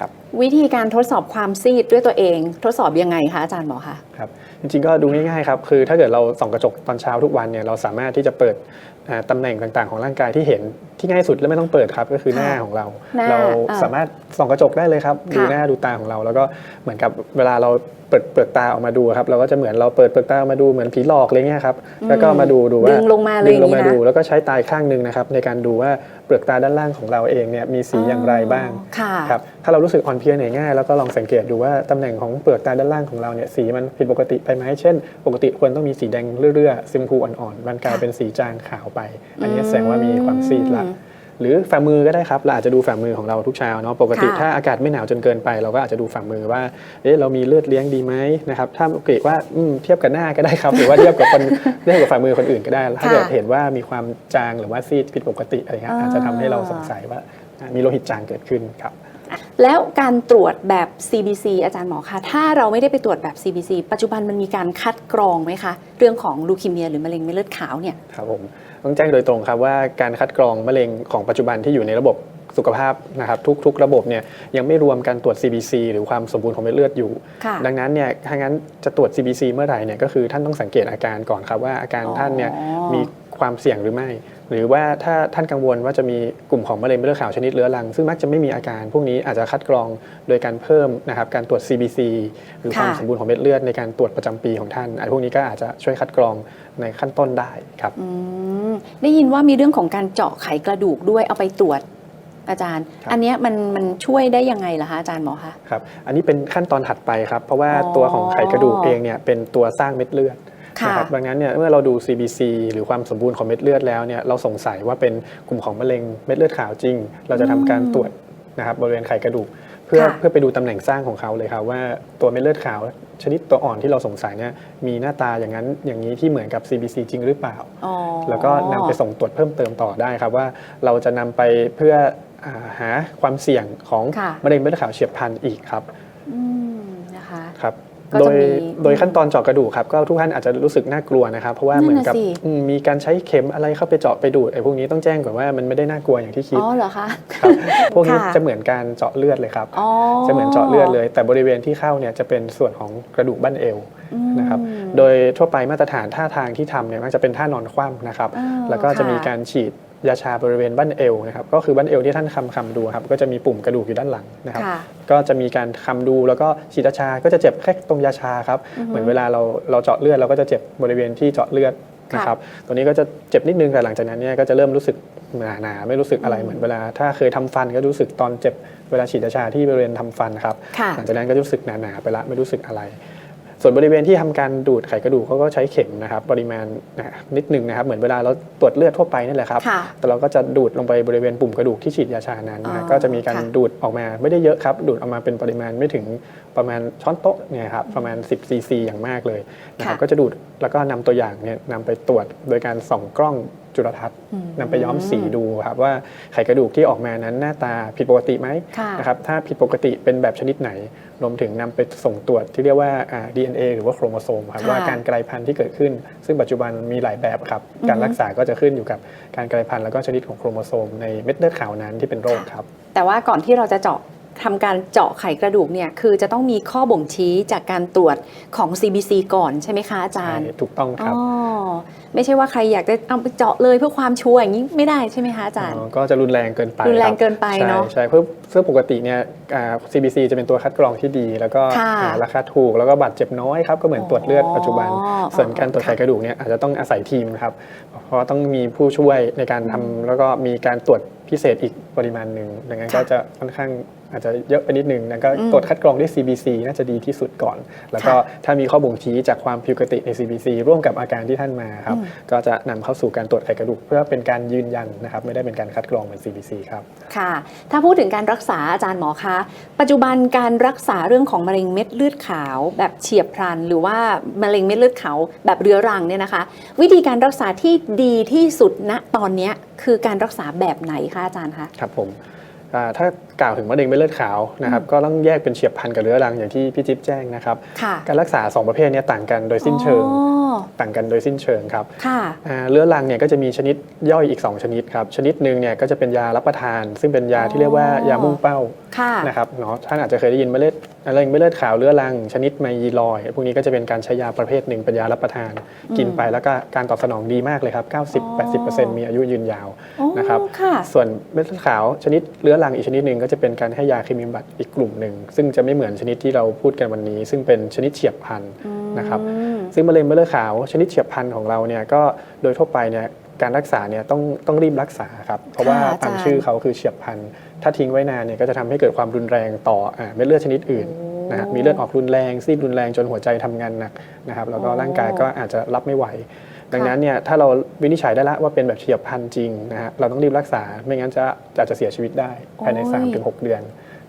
ครับวิธีการทดสอบความซีดด้วยตัวเอง ทดสอบยังไงคะอาจารย์หมอคะครับจริงๆก็ดูง่ายๆครับคือถ้าเกิดเราส่องกระจกตอนเช้าทุกวันเนี่ยเราสามารถที่จะเปิดอ่าตำแหน่งต่างๆ ของร่างกายที่เห็นที่ง่ายสุดและไม่ต้องเปิดครับก็คือหน้าของเราหน้าเราอ่าสามารถส่องกระจกได้เลยครับดูค่ะหน้าดูตาของเรา แล้วก็เหมือนกับเวลาเราเปิดเปลือกตาออกมาดูครับเราก็จะเหมือนเราเปิดเปลือกตาออกมาดูเหมือนผีหลอกอะไรเงี้ยครับแล้วก็มาดูดูว่าดึงลงมาเลยดึงลงมาอย่างนี้นะดูแล้วก็ใช้ตาอีกข้างหนึ่งนะครับในการดูว่า เปลือกตาด้านล่างของเราเองเนี่ยมีสีอย่างไรบ้างค่ะครับถ้าเรารู้สึกอ่อนเพลียเหนื่อยง่ายแล้วก็ลองสังเกตดูว่าตำแหน่งของเปลือกตาด้านล่างของเราเนี่ยสีมันผิดปกติไปไหมเช่น ปกติควรต้องมีสีแดงเรื่อยๆซิมพูอ่อนๆมันกลายเป็นสีจางขาวไป อันนี้แสดงว่ามีความซีดละอืม หรือฝ่ามือก็ได้ครับ เราอาจจะดูฝ่ามือของเราทุกเช้าเนาะปกติค่ะถ้าอากาศไม่หนาวจนเกินไป เราก็อาจจะดูฝ่ามือว่าเอ๊ะเรามีเลือดเลี้ยงดีไหมนะครับถ้าปกติว่าอืมเทียบกับหน้าก็ได้ครับ หรือว่าเทียบกับคนเทียบกับฝ่ามือคนอื่นก็ได้ถ้าเกิดเห็นว่ามีความจางหรือว่าซีดผิดปกติอะไรเงี้ยอาจจะทำให้เราสงสัยว่าอะมีโลหิตจางเกิดขึ้นครับแล้วการตรวจแบบ CBC อาจารย์หมอคะถ้าเราไม่ได้ไปตรวจแบบ CBC ปัจจุบันมันมีการคัดกรองไหมคะ เรื่องของลูคีเมียหรือมะเร็งเม็ดเลือดขาวเนี่ยครับผม ต้องแจ้งโดยตรงครับว่าการคัดกรองมะเร็งของปัจจุบันที่อยู่ในระบบสุขภาพนะครับทุกๆ ระบบเนี่ยยังไม่รวมการตรวจ CBC หรือความสมบูรณ์ของเม็ดเลือดอยู่ค่ะดังนั้นเนี่ยถ้างั้นจะตรวจ CBC เมื่อไหร่เนี่ยก็คือท่านต้องสังเกตอาการก่อนครับว่าอาการอ๋อท่านเนี่ยมีความเสี่ยงหรือไม่ หรือว่าถ้าท่านกังวลว่าจะมีกลุ่มของมะเร็งเม็ดเลือดขาวชนิดเรื้อรัง ซึ่งมักจะไม่มีอาการ พวกนี้อาจจะคัดกรองโดยการเพิ่มนะครับการตรวจ CBC หรือความค่ะสมบูรณ์ของเม็ดเลือดในการตรวจประจำปีของท่านอันพวกนี้ก็อาจจะช่วยคัดกรองในขั้นต้นได้ครับอืมได้ยินว่ามีเรื่องของการเจาะไขกระดูกด้วยเอาไปตรวจอาจารย์ครับอันเนี้ยมันมันช่วยได้ยังไงล่ะคะอาจารย์หมอคะครับ อันนี้เป็นขั้นตอนถัดไปครับ เพราะว่าอ๋อตัวของไขกระดูกเองเนี่ยเป็นตัวสร้างเม็ดเลือดค่ะ นะครับดังนั้นเนี่ยเมื่อเราดู CBC หรือความสมบูรณ์ของเม็ดเลือดแล้วเนี่ยเราสงสัยว่าเป็นกลุ่มของมะเร็งเม็ดเลือดขาวจริง เราจะทำการตรวจนะครับบริเวณไขกระดูกเพื่อค่ะเพื่อไปดูตำแหน่งสร้างของเขาเลยครับว่าตัวเม็ดเลือดขาวชนิดตัวอ่อนที่เราสงสัยเนี่ยมีหน้าตาอย่างนั้นอย่างนี้ที่เหมือนกับ CBC จริงหรือเปล่าอ๋อแล้วก็นำไปส่งตรวจเพิ่มเติมต่อได้ครับว่าเราจะนำไปเพื่ออาหาความเสี่ยงของค่ะมะเร็งเม็ดเลือดขาวเฉียบพลันอีกครับอืมนะคะครับก็ โดจะยมีโดยขั้นตอนเจาะกระดูกครับก็ทุกท่านอาจจะรู้สึกน่ากลัวนะครับ เพราะว่านั่นเหมือนน่ะกับสิอืมมีการใช้เข็มอะไรเข้าไปเจาะไปดูดไอ้พวกนี้ต้องแจ้งก่อนว่ามันไม่ได้น่ากลัวอย่างที่คิดอ๋อเหรอคะครับพวกนี้ค่ะจะเหมือนการเจาะเลือดเลยครับอ๋อจะเหมือนเจาะเลือดเลย แต่บริเวณที่เข้าเนี่ยจะเป็นส่วนของกระดูกบั้นเอวอืมนะครับโดยทั่วไปมาตรฐานท่าทางที่ทำเนี่ยมักจะเป็นท่านอนคว่ำนะครับอ่าแล้วก็จะมีค่ะการฉีด ยาชาบริเวณบั้นเอวนะครับก็คือบั้นเอวที่ท่านคำคำดูครับก็จะมีปุ่มกระดูกอยู่ด้านหลังนะครับ ค่ะก็จะมีการคำดูแล้วก็ฉีดยาชาก็จะเจ็บแค่ตรงยาชาครับเหมือนเวลาเราเราเจาะเลือดเราก็จะเจ็บบริเวณที่เจาะเลือดนะครับตัวนี้ก็จะเจ็บนิดนึงแต่หลังจากนั้นเนี่ยก็จะเริ่มรู้สึกหนาหนาๆไม่รู้สึกอะไรเหมือนเวลา ถ้าเคยทำฟันก็รู้สึกตอนเจ็บเวลาฉีดยาชาที่บริเวณทำฟันครับค่ะ หลังจากนั้นก็รู้สึกหนาๆไปละไม่รู้สึกอะไร ส่วนบริเวณที่ทำการดูดไขกระดูกเขาก็ใช้เข็มนะครับปริมาณนะนิดหนึ่งนะครับเหมือนเวลาเราตรวจเลือดทั่วไปนี่แหละครับค่ะแต่เราก็จะดูดลงไปบริเวณปุ่มกระดูกที่ฉีดยาชานั้นอ๋นะอก็จะมีการค่ะดูดออกมาไม่ได้เยอะครับ ดูดออกมาเป็นปริมาณไม่ถึงประมาณช้อนโต๊ะเนี่ยครับประมาณ 10ซีซีอย่างมากเลยนะครับค่ะก็จะดูดแล้วก็นำตัวอย่างเนี่ยนำไปตรวจโดยการส่องกล้อง จุลทรรศน์อืมนำไปย้อมสีดูครับว่าไขกระดูกที่ออกมานั้นหน้าตาผิดปกติไหมค่ะนะครับถ้าผิดปกติเป็นแบบชนิดไหนรวมถึงนำไปส่งตรวจที่เรียกว่าอ่า DNA หรือว่าโครโมโซมครับค่ะว่าการกลายพันธุ์ที่เกิดขึ้น ซึ่งปัจจุบันมีหลายแบบครับอือฮึการรักษาก็จะขึ้นอยู่กับการกลายพันธุ์แล้วก็ชนิดของโครโมโซมในเม็ดเลือดขาวนั้นที่เป็นโรคครับ แต่ว่าก่อนที่เราจะเจาะทำการเจาะไขกระดูกเนี่ยคือจะต้องมีข้อบ่งชี้จากการตรวจของ CBC ก่อนใช่ไหมคะอาจารย์ใช่ถูกต้องครับอ๋อ ไม่ใช่ว่าใครอยากจะเอาไปเจาะเลยเพื่อความชัวร์อย่างนี้ไม่ได้ใช่ไหมคะอาจารย์อ๋อก็จะรุนแรงเกินไปรุนแรงคบเกินไปเนอะใช่ใช่เพื่อเพื่อปกติเนี่ยอ่า CBC จะเป็นตัวคัดกรองที่ดี แล้วก็ค่ะอ่าราคาถูกแล้วก็บาดเจ็บน้อยครับก็เหมือนตรวจเลือดปัจจุบันอ๋อส่วนการตรวจไขค่ะกระดูกเนี่ยอาจจะต้องอาศัยทีมครับเพราะต้องมีผู้ช่วยในการทำแล้วก็มีการตรวจพิเศษอีกปริมาณหนึ่งดังนั้นค่ะก็จะค่อนข้าง อาจจะเยอะไปนิดนึงแล้วก็อืมตรวจคัดกรองด้วย CBC น่าจะดีที่สุดก่อน แล้วก็ค่ะถ้ามีข้อบ่งชี้จากความผิดปกติใน CBC ร่วมกับอาการที่ท่านมาครับอืมก็จะนำเข้าสู่การตรวจไขกระดูก เพื่อเป็นการยืนยันนะครับ ไม่ได้เป็นการคัดกรองเหมือน CBC ครับ ค่ะ ถ้าพูดถึงการรักษาอาจารย์หมอคะ ปัจจุบันการรักษาเรื่องของมะเร็งเม็ดเลือดขาว แบบเฉียบพลัน หรือว่ามะเร็งเม็ดเลือดขาวแบบเรื้อรังเนี่ยนะคะ วิธีการรักษาที่ดีที่สุดณตอนเนี้ยคือการรักษาแบบไหนคะอาจารย์คะ ครับผมอ่าถ้า กล่าวถึงมะเร็งเม็ดเลือดขาวนะครับก็ต้องแยกเป็นเฉียบพลันกับเรื้อรังอย่างที่พี่จิ๊บแจ้งนะครับค่ะการรักษา 2 ประเภทเนี้ต่างกันโดยสิ้นเชิงอ๋อต่างกันโดยสิ้นเชิงครับค่ะอ่าเรื้อรังเนี่ยก็จะมีชนิดย่อยอีก 2 ชนิดครับชนิดหนึ่งเนี่ยก็จะเป็นยารับประทาน ซึ่งเป็นยาที่เรียกว่าอ๋อยามุ่งเป้าค่ะนะครับเนาะท่านอาจจะเคยได้ยินมะเร็งมะเร็งเม็ดเลือดขาวเรื้อรัง ชนิดไมยีลอยด์พวกนี้ก็จะเป็นการใช้ยาประเภทหนึ่งเป็นยารับประทานอืมกินไปแล้วก็การตอบสนองดีมากเลยครับ90-80%มีอายุยืนยาวโอ้นะครับค่ะส่วนเม็ดเลือดขาวชนิดเรื้อรังอีกชนิดหนึ่งก็จะเป็นการให้ยาเคมีบำบัดอีกกลุ่มหนึ่ง ซึ่งจะไม่เหมือนชนิดที่เราพูดกันวันนี้ ซึ่งเป็นชนิดเฉียบพลันนะครับอืมซึ่งมะเร็งเม็ดเลือดขาวชนิดเฉียบพลันของเราเนี่ยก็โดยทั่วไปเนี่ยการรักษาเนี่ยต้องต้องรีบรักษาครับ เพราะว่าค่ะอาจารย์ตามชื่อเขาคือเฉียบพลันถ้าทิ้งไว้นานเนี่ยก็จะทำให้เกิดความรุนแรงต่ออ่าเม็ดเลือดชนิดอื่นโอ้นะฮะมีเลือดออกรุนแรงซีดรุนแรงจนหัวใจทำงานหนักนะครับแล้วก็โอ้ร่างกายก็อาจจะรับไม่ไหว ดังนั้นเนี่ยถ้าเราวินิจฉัยได้ละว่าเป็นแบบเฉียบพลันจริงนะฮะเราต้องรีบรักษาไม่งั้นจะอาจจะเสียชีวิตได้ภายในโอ้ย3-6 เดือน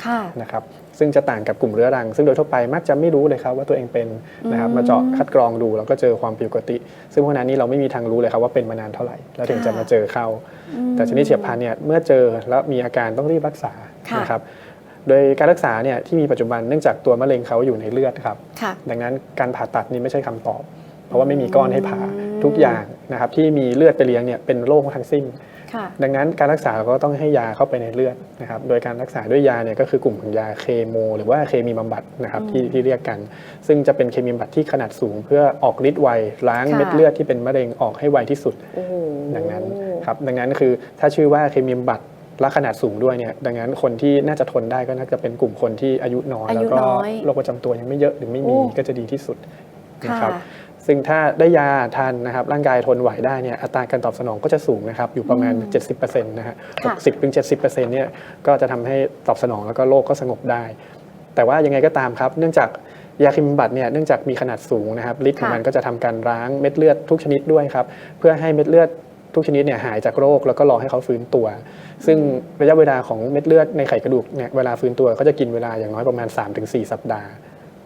ค่ะนะครับซึ่งจะต่างกับกลุ่มเรื้อรัง ซึ่งโดยทั่วไปมักจะไม่รู้เลยครับว่าตัวเองเป็นนะครับอืมมาเจาะคัดกรองดูแล้วก็เจอความผิดปกติ ซึ่งพวกนั้นนี่เราไม่มีทางรู้เลยครับว่าเป็นมานานเท่าไหร่ แล้วถึงจะมาเจอเข้า แต่ชนิดเฉียบพลันเนี่ยเมื่อเจอแล้วมีอาการต้องรีบรักษาค่ะนะครับโดยการรักษาเนี่ยที่มีปัจจุบันเนื่องจากตัวมะเร็งเขาอยู่ในเลือดครับค่ะดังนั้นการผ่าตัดนี่ไม่ใช่คำตอบ เพราะว่าไม่มีก้อนให้ผ่าอืมทุกอย่างนะครับที่มีเลือดไปเลี้ยงเนี่ยเป็นโรคทั้งสิ้นค่ะดังนั้นการรักษาเราก็ต้องให้ยาเข้าไปในเลือดนะครับโดยการรักษาด้วยยาเนี่ยก็คือกลุ่มของยาเคโม หรือว่าเคมีบำบัดนะครับที่ที่เรียกกัน ซึ่งจะเป็นเคมีบำบัดที่ขนาดสูง เพื่อออกฤทธิ์ไวล้างค่ะเม็ดเลือดที่เป็นมะเร็งออกให้ไวที่สุดโอ้โหดังนั้นครับดังนั้นคือถ้าชื่อว่าเคมีบำบัดและขนาดสูงด้วยเนี่ยดังนั้นคนที่น่าจะทนได้ก็น่าจะเป็นกลุ่มคนที่อายุน้อยอาแล้วยุก็น้อยโรคประจำตัวยังไม่เยอะหรือไม่มีโอ้ก็จะดีที่สุดนะครับค่ะ ซึ่งถ้าได้ยาทานนะครับร่างกายทนไหวได้เนี่ยอัตราการตอบสนองก็จะสูงนะครับอยู่ประมาณ 70%นะฮะค่ะ60ถึง70%เนี่ยก็จะทำให้ตอบสนองแล้วก็โรคก็สงบได้ แต่ว่ายังไงก็ตามครับเนื่องจากยาเคมีบำบัดเนี่ยเนื่องจากมีขนาดสูงนะครับฤทธิ์ของค่ะมันก็จะทำการล้างเม็ดเลือดทุกชนิดด้วยครับเพื่อให้เม็ดเลือดทุกชนิดเนี่ยหายจากโรคแล้วก็รอให้เขาฟื้นตัว ซึ่งระยะเวลาของเม็ดเลือดในไขกระดูกเนี่ยเวลาฟื้นตัวก็จะกินเวลาอย่างน้อยประมาณ 3-4 สัปดาห์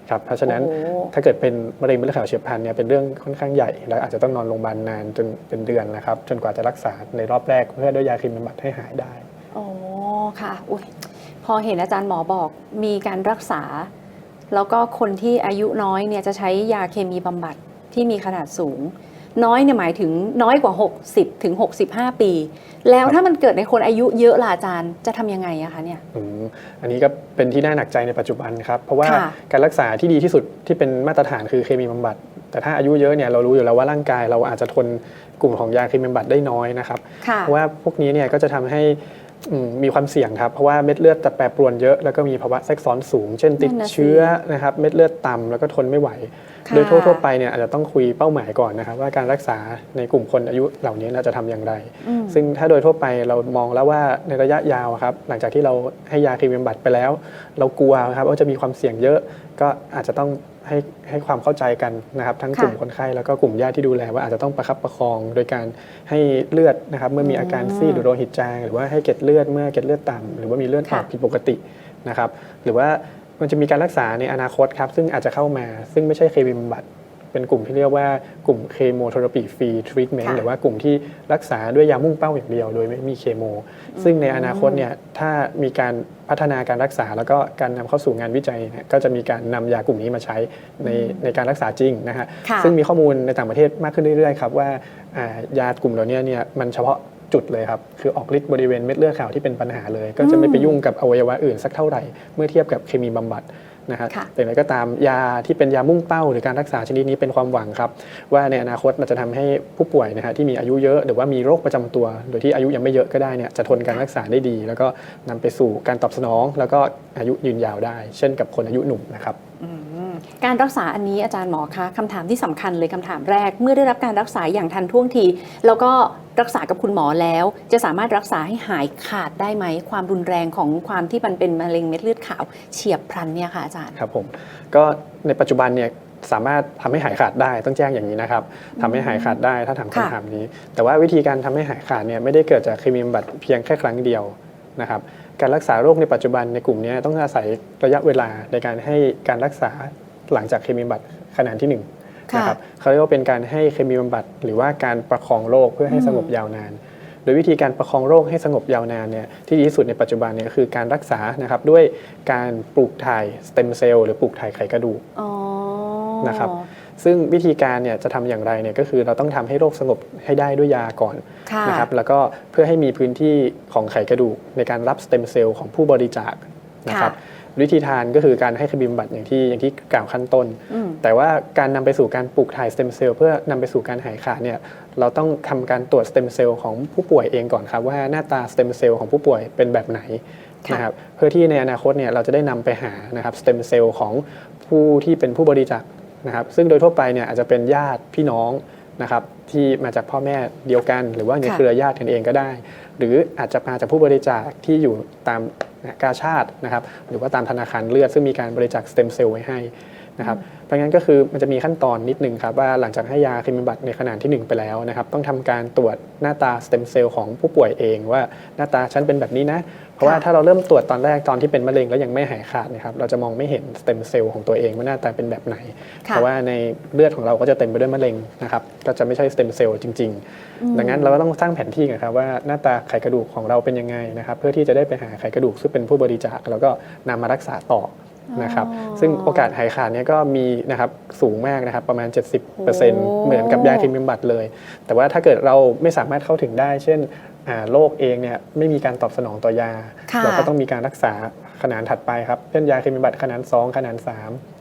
ครับเพราะฉะนั้นโอ้โหถ้าเกิดเป็นมะเร็งเม็ดเลือดขาวเฉียบพลันเนี่ยเป็นเรื่องค่อนข้างใหญ่ แล้วอาจจะต้องนอนโรงพยาบาลนานจนเป็นเดือนนะครับ จนกว่าจะรักษาในรอบแรกเพื่อด้วยยาเคมีบำบัดให้หายได้อ๋อค่ะอุยพอเห็นอาจารย์หมอบอกมีการรักษา แล้วก็คนที่อายุน้อยเนี่ยจะใช้ยาเคมีบำบัดที่มีขนาดสูง น้อยเนี่ยหมายถึงน้อยกว่า 60 ถึง 65 ปี แล้วถ้ามันเกิดในคนอายุเยอะล่ะอาจารย์จะทำยังไงอะคะเนี่ยอืมอันนี้ก็เป็นที่น่าหนักใจในปัจจุบันครับ เพราะว่าค่ะการรักษาที่ดีที่สุดที่เป็นมาตรฐานคือเคมีบำบัด แต่ถ้าอายุเยอะเนี่ยเรารู้อยู่แล้วว่าร่างกายเราอาจจะทนกลุ่มของยาเคมีบำบัดได้น้อยนะครับค่ะเพราะว่าพวกนี้เนี่ยก็จะทำให้อืมมีความเสี่ยงครับ เพราะว่าเม็ดเลือดจะแปรปรวนเยอะแล้วก็มีภาวะแทรกซ้อนสูง เช่นติดนั่นน่ะสิเชื้อนะครับเม็ดเลือดต่ำแล้วก็ทนไม่ไหวค่ะ โดยทั่วๆไปเนี่ยอาจจะต้องคุยเป้าหมายก่อนนะครับว่าการรักษาในกลุ่มคนอายุเหล่านี้เราจะทำอย่างไรอืมซึ่งถ้าโดยทั่วไปเรามองแล้วว่าในระยะยาวอะครับหลังจากที่เราให้ยาเคมีบำบัดไปแล้ว เรากลัวครับว่าจะมีความเสี่ยงเยอะก็อาจจะต้องให้ให้ความเข้าใจกันนะครับทั้งค่ะกลุ่มคนไข้แล้วก็กลุ่มญาติที่ดูแลว่าอาจจะต้องประคับประคอง โดยการให้เลือดนะครับเมื่อมีอาการซีดหรือโลหิตจาง หรือว่าให้เกล็ดเลือดเมื่อเกล็ดเลือดต่ำหรือว่ามีเลือดออกค่ะผิดปกตินะครับหรือว่า มันจะมีการรักษาในอนาคตครับ ซึ่งอาจจะเข้ามา ซึ่งไม่ใช่เคมีบำบัด เป็นกลุ่มที่เรียกว่ากลุ่มเคมีเทอราปีฟรีทรีทเมนต์ค่ะหรือว่ากลุ่มที่รักษาด้วยยามุ่งเป้าอย่างเดียว โดยไม่มีเคมีซึ่งในอนาคตเนี่ยถ้ามีการพัฒนาการรักษาแล้วก็การนำเข้าสู่งานวิจัยเนี่ยก็จะมีการนำยากลุ่มนี้มาใช้ในในการรักษาจริงนะฮะค่ะซึ่งมีข้อมูลในต่างประเทศมากขึ้นเรื่อยๆครับว่าอ่ายากลุ่มเหล่านี้เนี่ยมันเฉพาะ จุดเลยครับ คือออกฤทธิ์บริเวณเม็ดเลือดขาวที่เป็นปัญหาเลย ก็จะไม่ไปยุ่งกับอวัยวะอื่นสักเท่าไหร่ เมื่อเทียบกับเคมีบำบัดนะฮะค่ะแต่อย่างไรก็ตามยาที่เป็นยามุ่งเป้า หรือการรักษาชนิดนี้เป็นความหวังครับ ว่าในอนาคตมันจะทำให้ผู้ป่วยนะฮะที่มีอายุเยอะหรือว่ามีโรคประจำตัว โดยที่อายุยังไม่เยอะก็ได้เนี่ยจะทนการรักษาได้ดี แล้วก็นำไปสู่การตอบสนอง แล้วก็อายุยืนยาวได้ เช่นกับคนอายุหนุ่มนะครับอืม การรักษาอันนี้อาจารย์หมอคะคำถามที่สำคัญเลยคำถามแรก เมื่อได้รับการรักษาอย่างทันท่วงที แล้วก็รักษากับคุณหมอแล้ว จะสามารถรักษาให้หายขาดได้ไหม ความรุนแรงของความที่มันเป็นมะเร็งเม็ดเลือดขาวเฉียบพลันเนี่ยค่ะอาจารย์ครับผมก็ในปัจจุบันเนี่ยสามารถทำให้หายขาดได้ต้องแจ้งอย่างนี้นะครับทำให้หายขาดได้ถ้าถามค่ะคำถามนี้ แต่ว่าวิธีการทำให้หายขาดเนี่ยไม่ได้เกิดจากเคมีบำบัดเพียงแค่ครั้งเดียวนะครับการรักษาโรคในปัจจุบันในกลุ่มเนี้ยต้องอาศัยระยะเวลาในการให้การรักษา หลังจากเคมีบำบัดขนาดที่หนึ่งค่ะนะครับเขาเรียกว่าเป็นการให้เคมีบำบัดหรือว่าการประคองโรคเพื่อให้สงบยาวนาน โดยวิธีการประคองโรคให้สงบยาวนานเนี่ยที่ดีที่สุดในปัจจุบันเนี่ยคือการรักษานะครับด้วยการปลูกถ่ายสเต็มเซลล์หรือปลูกถ่ายไขกระดูกอ๋อนะครับซึ่งวิธีการเนี่ยจะทำอย่างไรเนี่ยก็คือเราต้องทำให้โรคสงบให้ได้ด้วยยาก่อนค่ะนะครับแล้วก็เพื่อให้มีพื้นที่ของไขกระดูกในการรับสเต็มเซลล์ของผู้บริจาคนะครับค่ะ วิธีทานก็คือการให้เคมีบำบัดอย่างที่อย่างที่กล่าวขั้นต้นอืมแต่ว่าการนำไปสู่การปลูกถ่ายสเต็มเซลล์เพื่อนำไปสู่การหายขาดเนี่ยเราต้องทำการตรวจสเต็มเซลล์ของผู้ป่วยเองก่อนครับว่าหน้าตาสเต็มเซลล์ของผู้ป่วยเป็นแบบไหนค่ะนะครับเพื่อที่ในอนาคตเนี่ยเราจะได้นำไปหานะครับสเต็มเซลล์ของผู้ที่เป็นผู้บริจาคนะครับซึ่งโดยทั่วไปเนี่ยอาจจะเป็นญาติพี่น้องนะครับที่มาจากพ่อแม่เดียวกัน หรือว่าในค่ะเครือญาติกันเองก็ได้ หรืออาจจะมาจากผู้บริจาคที่อยู่ตามนะ กาชาตินะครับหรือว่าตามธนาคารเลือดซึ่งมีการบริจาคสเต็มเซลล์ไว้ให้นะครับ ราะงั้นก็คือมันจะมีขั้นตอนนิดนึงครับว่าหลังจากให้ยาเคมีบำบัดในขนาดที่ 1 ไปแล้วนะครับต้องทำการตรวจหน้าตาสเต็มเซลล์ของผู้ป่วยเองว่าหน้าตาฉันเป็นแบบนี้นะ เพราะว่าถ้าเราเริ่มตรวจตอนแรกตอนที่เป็นมะเร็งแล้วยังไม่หายขาดนะครับเราจะมองไม่เห็นสเต็มเซลล์ของตัวเองว่าหน้าตาเป็นแบบไหนค่ะเพราะว่าในเลือดของเราก็จะเต็มไปด้วยมะเร็งนะครับก็จะไม่ใช่สเต็มเซลล์จริง ๆ ดังนั้นเราก็ต้องสร้างแผนที่กันครับว่าหน้าตาไขกระดูกของเราเป็นยังไงนะครับเพื่อที่จะได้ไปหาไขกระดูกซึ่งเป็นผู้บริจาคแล้วก็นำมารักษาต่อ นะครับอ๋อซึ่งโอกาสหายขาดเนี่ยก็มีนะครับสูงมากนะครับประมาณโอ้70%เหมือนกับยาเคมีบำบัดเลย แต่ว่าถ้าเกิดเราไม่สามารถเข้าถึงได้ เช่นอ่าโรคเองเนี่ยไม่มีการตอบสนองต่อยาค่ะเราก็ต้องมีการรักษาขนาดถัดไปครับเช่นยาเคมีบำบัดขนาด 2 ขนาด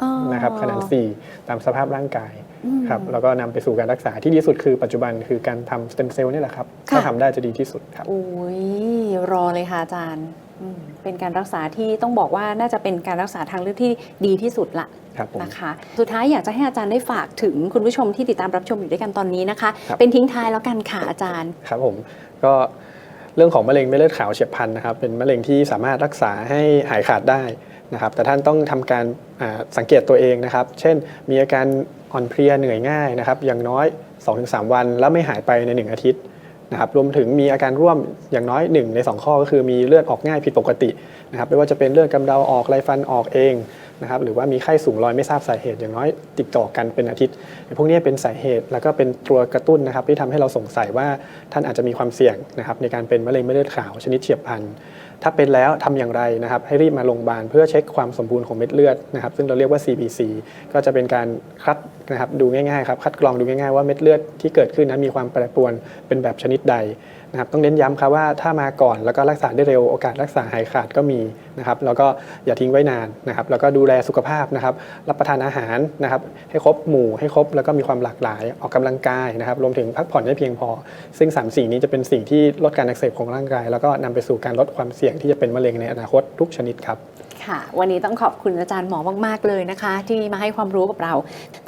อ๋อ3นะครับขนาด 4 ตามสภาพร่างกายอืมครับแล้วก็นำไปสู่การรักษาที่ดีที่สุดคือปัจจุบันคือการทำสเต็มเซลล์นี่แหละครับค่ะถ้าทำได้จะดีที่สุดครับโอ้ยรอเลยค่ะอาจารย์อืม เป็นการรักษาที่ต้องบอกว่าน่าจะเป็นการรักษาทางเลือกที่ดีที่สุดละครับผมนะคะ สุดท้ายอยากจะให้อาจารย์ได้ฝากถึงคุณผู้ชมที่ติดตามรับชมอยู่ด้วยกันตอนนี้นะคะครับเป็นทิ้งท้ายแล้วกันค่ะอาจารย์ ครับผมก็เรื่องของมะเร็งเม็ดเลือดขาวเฉียบพลันนะครับเป็นมะเร็งที่สามารถรักษาให้หายขาดได้นะครับแต่ท่านต้องทำการอ่าสังเกตตัวเองนะครับ เช่น มีอาการอ่อนเพลียเหนื่อยง่ายนะครับอย่างน้อย 2-3 วันแล้วไม่หายไปใน 1 อาทิตย์ นะครับรวมถึงมีอาการร่วมอย่างน้อย 1 ใน 2 ข้อก็คือมีเลือดออกง่ายผิดปกติ นะครับไม่ว่าจะเป็นเลือดกำเดาออกไรฟันออกเองนะครับหรือว่ามีไข้สูงลอยไม่ทราบสาเหตุอย่างน้อยติดต่อกันเป็นอาทิตย์พวกนี้เป็นสาเหตุแล้วก็เป็นตัวกระตุ้นนะครับที่ทำให้เราสงสัยว่าท่านอาจจะมีความเสี่ยงนะครับในการเป็นมะเร็งเม็ดเลือดขาวชนิดเฉียบพลันถ้าเป็นแล้วทำอย่างไรนะครับ ให้รีบมาโรงพยาบาลเพื่อเช็คความสมบูรณ์ของเม็ดเลือดนะครับซึ่งเราเรียกว่า CBC ก็จะเป็นการคัดนะครับดูง่ายๆครับคัดกรองดูง่ายๆว่าเม็ดเลือดที่เกิดขึ้นนั้นมีความแปรปรวนเป็นแบบชนิดใด นะครับต้องเน้นย้ำครับว่าถ้ามาก่อนแล้วก็รักษาได้เร็วโอกาสรักษาหายขาดก็มีนะครับแล้วก็อย่าทิ้งไว้นานนะครับแล้วก็ดูแลสุขภาพนะครับรับประทานอาหารนะครับให้ครบหมู่ให้ครบแล้วก็มีความหลากหลายออกกำลังกายนะครับรวมถึงพักผ่อนให้เพียงพอ ซึ่ง3ามสิ่งนี้จะเป็นสิ่งที่ลดการอักเสบของร่างกาย แล้วก็นำไปสู่การลดความเสี่ยงที่จะเป็นมะเร็งในอนาคตทุกชนิดครับ ค่ะ วันนี้ต้องขอบคุณอาจารย์หมอมาก ๆ เลยนะคะ ที่มาให้ความรู้กับเรา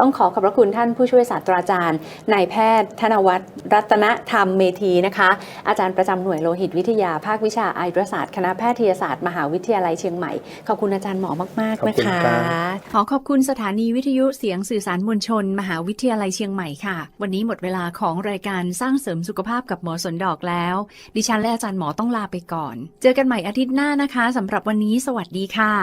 ต้องขอขอบพระคุณท่านผู้ช่วยศาสตราจารย์นายแพทย์ ธนวัฒน์รัตนธรรมเมธีนะคะ อาจารย์ประจำหน่วยโลหิตวิทยาภาควิชาไอตรศาสตร์คณะแพทยศาสตร์มหาวิทยาลัยเชียงใหม่ ขอบคุณอาจารย์หมอมากขอบๆนะคุณคะครับขอขอบคุณสถานีวิทยุเสียงสื่อสารมวลชน มหาวิทยาลัยเชียงใหม่ค่ะ วันนี้หมดเวลาของรายการสร้างเสริมสุขภาพกับหมอสนดอกแล้ว ดิฉันและอาจารย์หมอต้องลาไปก่อน เจอกันใหม่อาทิตย์หน้านะคะสำหรับวันนี้สวัสดีค่ะ